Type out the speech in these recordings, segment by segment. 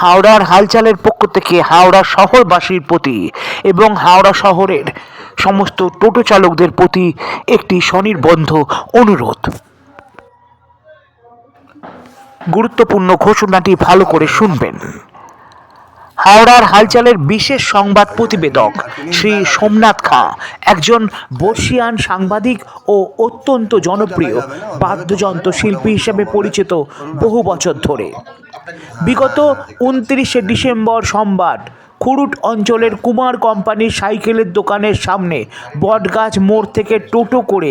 হাওড়ার হালচালের পক্ষ থেকে হাওড়া শহরবাসীর প্রতি এবং হাওড়া শহরের সমস্ত টোটো চালকদের প্রতি একটি স্বনির্বন্ধ অনুরোধ। গুরুত্বপূর্ণ ঘোষণাটি ভালো করে শুনবেন। হাওড়ার হালচালের বিশেষ সংবাদ প্রতিবেদক শ্রী সোমনাথ খাঁ, একজন বর্ষিয়ান সাংবাদিক ও অত্যন্ত জনপ্রিয় বাদ্যযন্ত্র শিল্পী হিসেবে পরিচিত বহু বছর ধরে। বিগত উনত্রিশে ডিসেম্বর সোমবার খুরুট অঞ্চলের কুমার কোম্পানির সাইকেলের দোকানের সামনে বটগাছ মোড় থেকে টোটো করে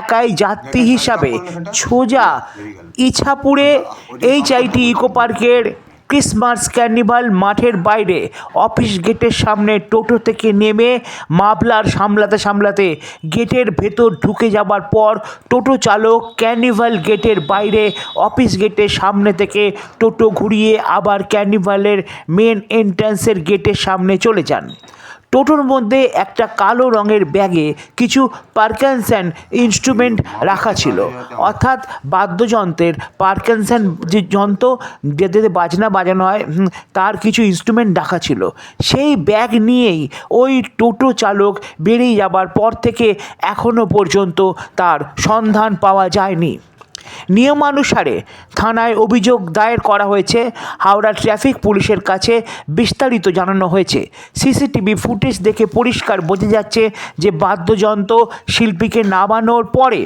একাই যাত্রী হিসাবে সোজা ইছাপুরে এইচআইটি ইকো পার্কের ক্রিসমাস ক্যার্নিভাল মাঠের বাইরে, অফিস গেটের সামনে টোটো থেকে নেমে মাবলার সামলাতে সামলাতে গেটের ভেতর ঢুকে যাবার পর টোটো চালক ক্যার্নিভাল গেটের বাইরে, অফিস গেটের সামনে থেকে টোটো ঘুরিয়ে আবার ক্যার্নিভালের মেন এন্ট্রান্সের গেটের সামনে চলে যান। টোটোর মধ্যে একটা কালো রঙের ব্যাগে কিছু পার্কেনসন ইনস্ট্রুমেন্ট রাখা ছিল। অর্থাৎ বাদ্যযন্ত্রের পার্কেনসন যে যন্ত্র যেতে বাজনা বাজানো হয় তার কিছু ইনস্ট্রুমেন্ট রাখা ছিল। সেই ব্যাগ নিয়েই ওই টোটো চালক বেরিয়ে যাবার পর থেকে এখনও পর্যন্ত তার সন্ধান পাওয়া যায়নি। নিয়মানুসারে থানায় অভিযোগ দায়ের করা হয়েছে। হাওড়া ট্রাফিক পুলিশের কাছে বিস্তারিত জানানো হয়েছে। সিসিটিভি ফুটেজ দেখে পরিষ্কার বোঝা যাচ্ছে যে বাদ্যযন্ত্র শিল্পীকে নামানোর পরে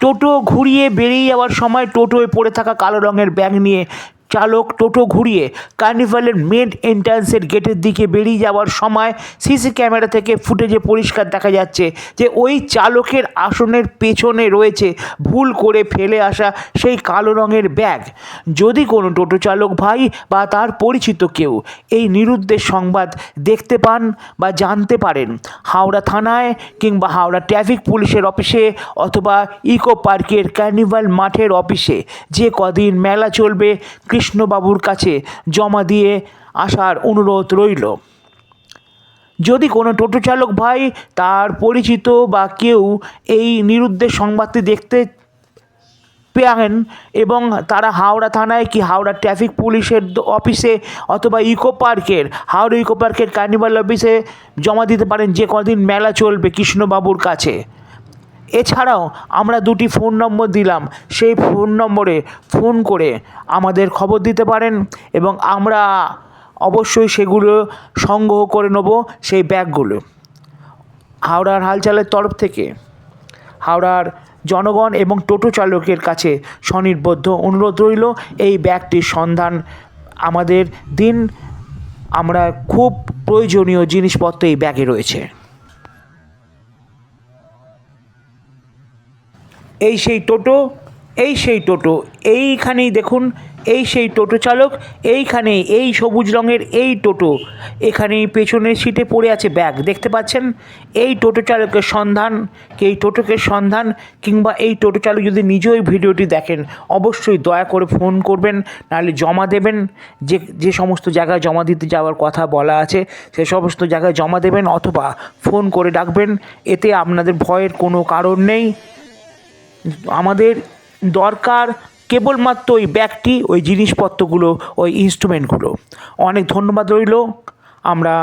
টোটো ঘুরিয়ে বেরিয়ে যাওয়ার সময় টোটোয় পড়ে থাকা কালো রঙের ব্যাগ নিয়ে চালক টোটো ঘুরিয়ে কার্নিভালের মেন এন্ট্রান্সের গেটের দিকে বেরিয়ে যাওয়ার সময় সিসি ক্যামেরা থেকে ফুটেজে পরিষ্কার দেখা যাচ্ছে যে ওই চালকের আসনের পেছনে রয়েছে ভুল করে ফেলে আসা সেই কালো রঙের ব্যাগ যদি কোনো টোটো চালক ভাই বা তার পরিচিত কেউ এই নিরুদ্দেশ সংবাদ দেখতে পান বা জানতে পারেন, হাওড়া থানায় কিংবা হাওড়া ট্রাফিক পুলিশের অফিসে অথবা ইকো পার্কের কার্নিভাল মাঠের অফিসে যে কদিন মেলা চলবে কৃষ্ণবাবুর কাছে জমা দিয়ে আসার অনুরোধ রইল। যদি কোনো টোটো চালক ভাই, তার পরিচিত বা কেউ এই নিরুদ্দেশ সংবাদটি দেখতে পেয়েন এবং তারা হাওড়া থানায় কি হাওড়া ট্রাফিক পুলিশের অফিসে অথবা ইকো পার্কের, হাওড়া ইকো পার্কের কার্নিভাল অফিসে জমা দিতে পারেন? যে কদিন মেলা চলবে কৃষ্ণবাবুর কাছে। এছাড়াও আমরা দুটি ফোন নম্বর দিলাম। সেই ফোন নম্বরে ফোন করে আমাদের খবর দিতে পারেন এবং আমরা অবশ্যই সেগুলো সংগ্রহ করে নেব সেই ব্যাগগুলো। হাওড়ার হালচালের তরফ থেকে হাওড়ার জনগণ এবং টোটো চালকের কাছে স্বনির্বদ্ধ অনুরোধ রইল, এই ব্যাগটির সন্ধান আমাদের দিন। আমরা খুব প্রয়োজনীয় জিনিসপত্র এই ব্যাগে রয়েছে। এই সেই টোটো, এই সেই টোটো, এইখানেই দেখুন, এই সেই টোটো চালক এইখানে এই সবুজ রঙের এই টোটো এখানে পেছনের সিটে পড়ে আছে ব্যাগ দেখতে পাচ্ছেন? এই টোটো চালকের সন্ধান এই টোটোকে সন্ধান, কিংবা এই টোটো চালক যদি নিজেও এই ভিডিওটি দেখেন, অবশ্যই দয়া করে ফোন করবেন, নাহলে জমা দেবেন। যে যে সমস্ত জায়গায় জমা দিতে যাওয়ার কথা বলা আছে, সে সমস্ত জায়গায় জমা দেবেন, অথবা ফোন করে ডাকবেন, এতে আপনাদের ভয়ের কোনো কারণ নেই। আমাদের দরকার কেবলমাত্র ওই ব্যাগটি, ওই জিনিসপত্রগুলো, ওই ইনস্ট্রুমেন্টগুলো অনেক ধন্যবাদ রইল। আমরা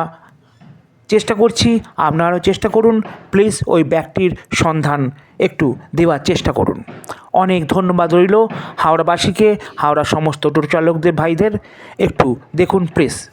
চেষ্টা করছি, আপনারাও চেষ্টা করুন। প্লিজ ওই ব্যাগটির সন্ধান একটু দেওয়ার চেষ্টা করুন। অনেক ধন্যবাদ রইল হাওড়াবাসীকে হাওড়া সমস্ত টোটো চালকদের, ভাইদের। একটু দেখুন প্লিজ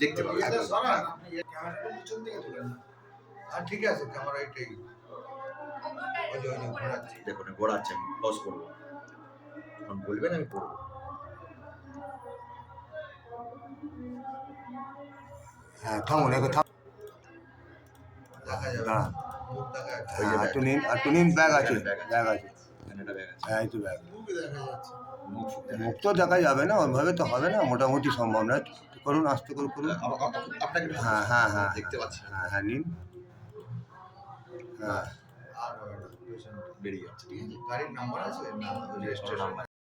না আর ঠিক আছে ক্যামেরা এটাই দেখুন ঘোরাচ্ছে আমি পজ করব। যখন বলবেন আমি করব। হ্যাঁ থামুন এখন থাম দেখা যাবে দাঁড়ান। হ্যাঁ। একটু নিন একটু নিন ব্যাগ আছে ব্যাগ আছে। ব্যাগ আছে। ব্যাগ হ্যাঁ এই তো ব্যাগ দেখা মুখ মুখ তো দেখা যাবে না ওইভাবে তো হবে না মোটামুটি সম্ভব না। করুন আস্তে করে করুন আপনাকে হ্যাঁ হ্যাঁ হ্যাঁ দেখতে পাচ্ছি হ্যাঁ হ্যাঁ নিন হ্যাঁ আর। বেরিয়ে যাচ্ছে ঠিক আছে গাড়ির নাম্বার আছে রেজিস্ট্রেশন